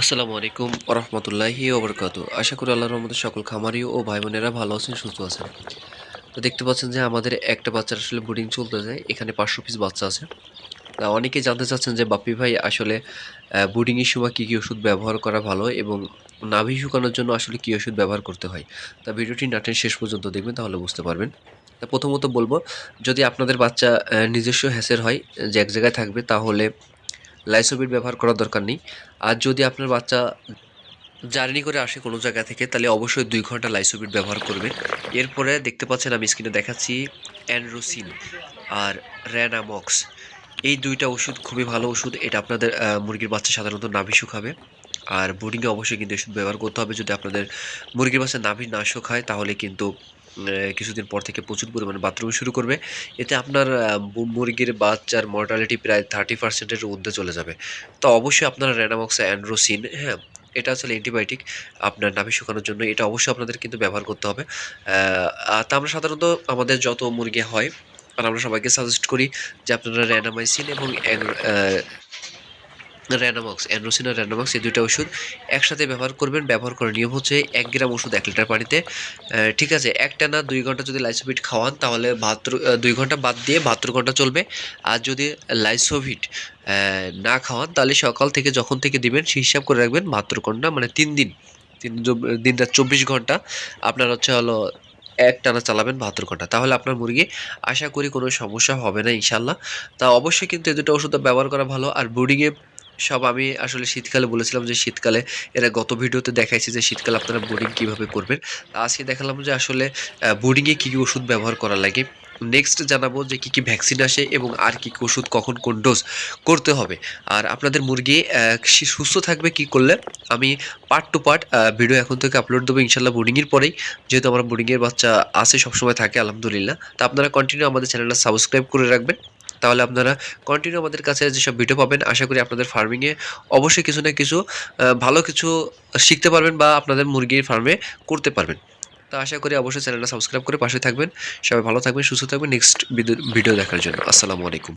আসসালামু আলাইকুম রহমতুল্লাহি ওবরকাত। আশা করি আল্লাহর রহমতে সকল খামারি ও ভাই বোনেরা ভালো আছেন, সুস্থ আছেন। তো দেখতে পাচ্ছেন যে আমাদের একটা বাচ্চার আসলে বোর্ডিং চলতে যায়, এখানে পাঁচশো পিস বাচ্চা আছে। তা অনেকে জানতে চাচ্ছেন যে, বাপ্পি ভাই, আসলে বোর্ডিংয়ের সময় কী কী ওষুধ ব্যবহার করা ভালো এবং নাভি শুকানোর জন্য আসলে কী ওষুধ ব্যবহার করতে হয়? তা ভিডিওটি নাটেন শেষ পর্যন্ত দেখবেন, তাহলে বুঝতে পারবেন। তা প্রথমত বলব, যদি আপনাদের বাচ্চা নিজস্ব হ্যাসের হয়, যে এক জায়গায় থাকবে, তাহলে লাইসোবিট ব্যবহার করার দরকার নেই। আর যদি আপনার বাচ্চা জার্নি করে আসে কোনো জায়গা থেকে, তাহলে অবশ্যই দুই ঘণ্টা লাইসোবিট ব্যবহার করবেন এরপরে দেখতে পাচ্ছেন আমি স্ক্রিনে দেখাচ্ছি অ্যানরোসিন আর র্যানামক্স। এই দুইটা ওষুধ খুবই ভালো ওষুধ। এটা আপনাদের মুরগির বাচ্চা সাধারণত নাভি শুকাবে। আর বোর্ডিংয়ে অবশ্যই কিন্তু ওষুধ ব্যবহার করতে হবে। যদি আপনাদের মুরগির বাচ্চা নাভি না শুকায়, তাহলে কিন্তু কিছুদিন পর থেকে প্রচুর পরিমাণে বাথরুম শুরু করবে। এতে আপনার মুরগির বাচ্চার মর্টালিটি প্রায় থার্টি পার্সেন্টের ঊর্ধ্বে চলে যাবে। তো অবশ্যই আপনারা র্যানামক্স অ্যান্ড্রোসিন হ্যাঁ এটা আসলে অ্যান্টিবায়োটিক আপনার নাভি শুকানোর জন্য, এটা অবশ্যই আপনাদের কিন্তু ব্যবহার করতে হবে। তা আমরা সাধারণত আমাদের যত মুরগি হয়, আর আমরা সবাইকে সাজেস্ট করি যে আপনারা র্যানামাইসিন এবং র্যানামক্স অ্যান্ড্রোসিন আর র্যানামক্স এই দুইটা ওষুধ একসাথে ব্যবহার করবেন। ব্যবহার করার নিয়ম হচ্ছে এক গ্রাম ওষুধ এক লিটার পানিতে। ঠিক আছে, একটা না দুই ঘণ্টা যদি লাইসোভিট খাওয়ান, তাহলে বাহাত্তর দুই ঘণ্টা বাদ দিয়ে বাহাত্তর ঘণ্টা চলবে। আর যদি লাইসোভিট না খাওয়ান, তাহলে সকাল থেকে যখন থেকে দিবেন, সেই হিসাব করে রাখবেন বাহাত্তর ঘণ্টা মানে তিন দিন। তিন দিন রাত চব্বিশ ঘণ্টা। আপনার হচ্ছে হলো এক টানা চালাবেন বাহাত্তর ঘণ্টা। তাহলে আপনার মুরগি আশা করি কোনো সমস্যা হবে না ইনশাল্লাহ তা অবশ্যই কিন্তু এই দুটো ওষুধ ব্যবহার করা ভালো। আর ব্রুডিংয়ে সব আমি আসলে শীতকালে বলেছিলাম যে শীতকালে এরা গত ভিডিওতে দেখাইছি যে শীতকালে আপনারা বোর্ডিং কীভাবে করবেন। আজকে দেখালাম যে আসলে বোর্ডিংয়ে কী কী ওষুধ ব্যবহার করা লাগে। নেক্সট জানাব যে কী কী ভ্যাকসিন আসে এবং আর কী কী ওষুধ কখন কোন ডোজ করতে হবে। আর আপনাদের মুরগি সুস্থ থাকবে কি করলে? আমি পার্ট টু পার্ট ভিডিও এখন থেকে আপলোড দেবো ইনশাল্লাহ বোর্ডিংয়ের পরেই। যেহেতু আমার বোর্ডিংয়ের বাচ্চা আছে সবসময় থাকে, আলহামদুলিল্লাহ। তা আপনারা কন্টিনিউ আমাদের চ্যানেলটা সাবস্ক্রাইব করে রাখবেন। তাহলে আপনারা কন্টিনিউ আমাদের কাছে যেসব ভিডিও পাবেন, আশা করি আপনাদের ফার্মিংয়ে অবশ্যই কিছু না কিছু ভালো কিছু শিখতে পারবেন বা আপনাদের মুরগির ফার্মে করতে পারবেন। তো আশা করি অবশ্যই চ্যানেলটা সাবস্ক্রাইব করে পাশে থাকবেন। সবাই ভালো থাকবেন, সুস্থ থাকবেন। নেক্সট ভিডিও দেখার জন্য। আসসালামু আলাইকুম।